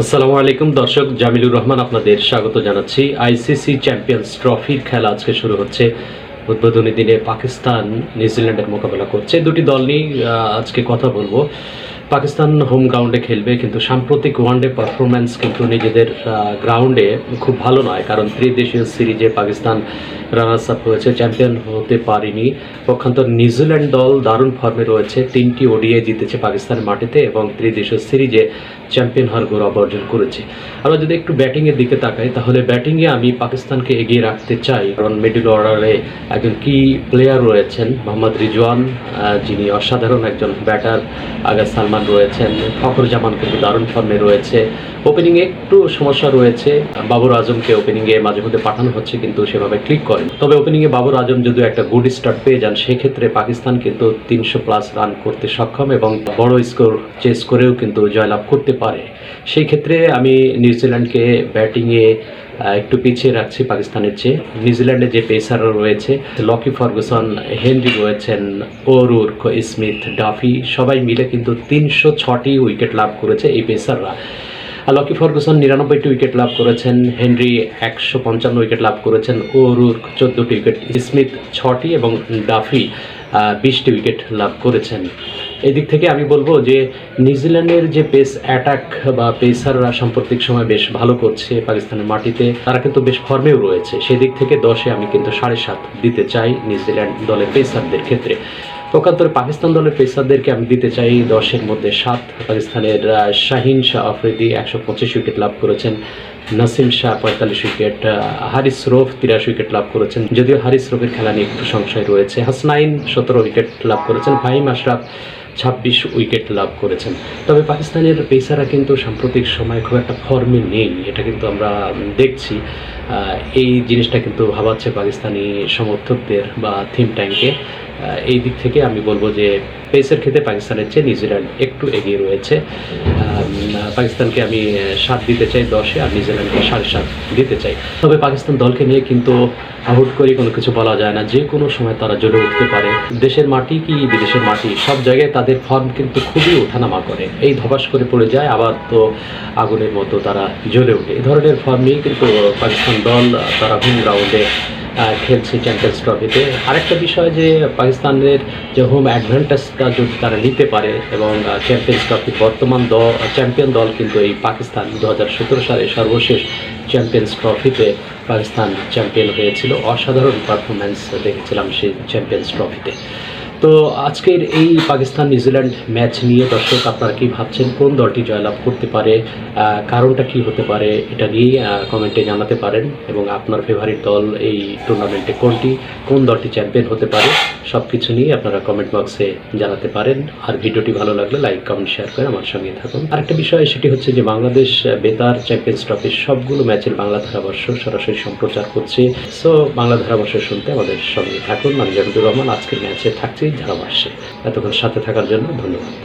আসসালামু আলাইকুম, দর্শক, জামিলুর রহমান আপনাদের স্বাগত জানাচ্ছি। আইসিসি চ্যাম্পিয়ন্স ট্রফির খেলা আজকে শুরু হচ্ছে। উদ্বোধনী দিনে পাকিস্তান নিউজিল্যান্ডের মোকাবেলা করছে। দুটি দল নিয়েই আজকে কথা বলব। পাকিস্তান হোম গ্রাউন্ডে খেলবে, কিন্তু সাম্প্রতিক ওয়ানডে পারফরম্যান্স কিন্তু নিজেদের গ্রাউন্ডে খুব ভালো নয়, কারণ ত্রিদেশীয় সিরিজে পাকিস্তান রানার্স আপ হয়েছে চ্যাম্পিয়ন হতে পারেনি। পক্ষান্তর নিউজিল্যান্ড দল দারুণ ফর্মে রয়েছে, তিনটি ওডিআই জিতেছে পাকিস্তানের মাটিতে এবং ত্রিদেশীয় সিরিজে চ্যাম্পিয়ন হওয়ার গৌরব অর্জন করেছে। আমরা যদি একটু ব্যাটিংয়ের দিকে তাকাই, তাহলে ব্যাটিংয়ে আমি পাকিস্তানকে এগিয়ে রাখতে চাই, কারণ মিডল অর্ডারে একজন কি প্লেয়ার রয়েছেন মোহাম্মদ রিজওয়ান যিনি অসাধারণ একজন ব্যাটার আগা সালমান রয়েছেন ফখর জামান কিন্তু দারুণ ফর্মে রয়েছে। ওপেনিংয়ে একটু সমস্যা রয়েছে। বাবর আজমকে ওপেনিংয়ে মাঝে মধ্যে পাঠানো হচ্ছে, কিন্তু সেভাবে ক্লিক করেন। তবে ওপেনিংয়ে বাবর আজম যদি একটা গুড স্টার্ট পেয়ে যান, সেক্ষেত্রে পাকিস্তান কিন্তু তিনশো প্লাস রান করতে সক্ষম এবং বড় স্কোর চেস করেও কিন্তু জয়লাভ করতে পারে। সেই ক্ষেত্রে আমি নিউজিল্যান্ডকে ব্যাটিংয়ে একটু পিছিয়ে রাখছি পাকিস্তানের চেয়ে। নিউজিল্যান্ডে যে পেসাররা রয়েছে, লকি ফার্গুসন, হেনরি রয়েছেন ওরুর স্মিথ ডাফি, সবাই মিলে কিন্তু তিনশো ছটি উইকেট লাভ করেছে এই পেসাররা। আর লকি ফার্গুসন নিরানব্বইটি উইকেট লাভ করেছেন, হেনরি একশো পঞ্চান্ন উইকেট লাভ করেছেন ওরুর চোদ্দোটি উইকেট স্মিথ ছটি এবং ডাফি বিশটি উইকেট লাভ করেছেন। এদিক থেকে আমি বলব যে নিউজিল্যান্ডের যে পেস অ্যাটাক বা পেসাররা সাম্প্রতিক সময় বেশ ভালো করছে পাকিস্তানের মাটিতে, তারা কিন্তু বেশ ফর্মেও রয়েছে। সেদিক থেকে দশে আমি কিন্তু সাড়ে সাত দিতে চাই নিউজিল্যান্ড দলের পেসারদের ক্ষেত্রে। পক্ষান্তরে পাকিস্তান দলের পেসারদেরকে আমি দিতে চাই দশের মধ্যে সাত। পাকিস্তানের শাহিন শাহ আফ্রিদি একশো পঁচিশ উইকেট লাভ করেছেন। নাসিম শাহ পঁয়তাল্লিশ উইকেট। হারিস রোফ তিরাশি উইকেট লাভ করেছেন। যদিও হারিস রোফের খেলা নিয়ে একটু সংশয় রয়েছে। হাসনাইন সতেরো উইকেট লাভ করেছেন। ফাহিম আশরাফ ছাব্বিশ উইকেট লাভ করেছেন। তবে পাকিস্তানের পেসাররা কিন্তু সাম্প্রতিক সময় খুব একটা ফর্মে নেই, এটা কিন্তু আমরা দেখছি। এই জিনিসটা কিন্তু ভাবাচ্ছে পাকিস্তানি সমর্থকদের বা থিম ট্যাঙ্কে। এই দিক থেকে আমি বলব যে পেসের ক্ষেত্রে পাকিস্তানের চেয়ে নিউজিল্যান্ড একটু এগিয়ে রয়েছে। পাকিস্তানকে আমি সাত দিতে চাই, দশে, আর নিউজিল্যান্ডকে সাড়ে সাত দিতে চাই। তবে পাকিস্তান দলকে নিয়ে কিন্তু হুট করে কোনো কিছু বলা যায় না। যে কোনো সময় তারা জ্বলে উঠতে পারে। দেশের মাটি কি বিদেশের মাটি? সব জায়গায় তাদের ফর্ম কিন্তু খুবই ওঠানামা করে। এই ধবাস করে পড়ে যায়, আবার তো আগুনের মতো তারা জ্বলে ওঠে। এই ধরনের ফর্ম নিয়ে কিন্তু পাকিস্তান দল তারা হোম গ্রাউন্ডে খেলছে চ্যাম্পিয়ন্স ট্রফিতে আরেকটা বিষয় যে পাকিস্তানের যে হোম অ্যাডভান্টেজটা যদি তারা নিতে পারে এবং চ্যাম্পিয়ন্স ট্রফি বর্তমান দল চ্যাম্পিয়ন দল কিন্তু এই পাকিস্তান দু হাজার সতেরো সালে সর্বশেষ চ্যাম্পিয়ন্স ট্রফিতে পাকিস্তান চ্যাম্পিয়ন হয়েছিল। অসাধারণ পারফরম্যান্স দেখেছিলাম সেই চ্যাম্পিয়ন্স ট্রফিতে তো আজকের এই পাকিস্তান নিউজিল্যান্ড ম্যাচ নিয়ে দর্শক আপনারা কি ভাবছেন? কোন দলটি জয়লাভ করতে পারে? কারণটা কি হতে পারে? এটা নিয়ে কমেন্টে জানাতে পারেন। এবং আপনার ফেভারিট দল এই টুর্নামেন্টে কোনটি? কোন দলটি চ্যাম্পিয়ন হতে পারে? সব কিছু নিয়ে আপনারা কমেন্ট বক্সে জানাতে পারেন। আর ভিডিওটি ভালো লাগলে লাইক কমেন্ট শেয়ার করে আমার সঙ্গে থাকুন। আরেকটা বিষয়, সেটি হচ্ছে যে বাংলাদেশ বেতার চ্যাম্পিয়ন্স ট্রফির সবগুলো ম্যাচের বাংলা ধারাবর্ষ সরাসরি সম্প্রচার করছে। সো বাংলা ধারাবর্ষ শুনতে আমাদের সঙ্গে থাকুন। আমি জামিদুর রহমান, আজকের ম্যাচে থাকছি। ধারাভাষ্যে এতক্ষণ সাথে থাকার জন্য ধন্যবাদ।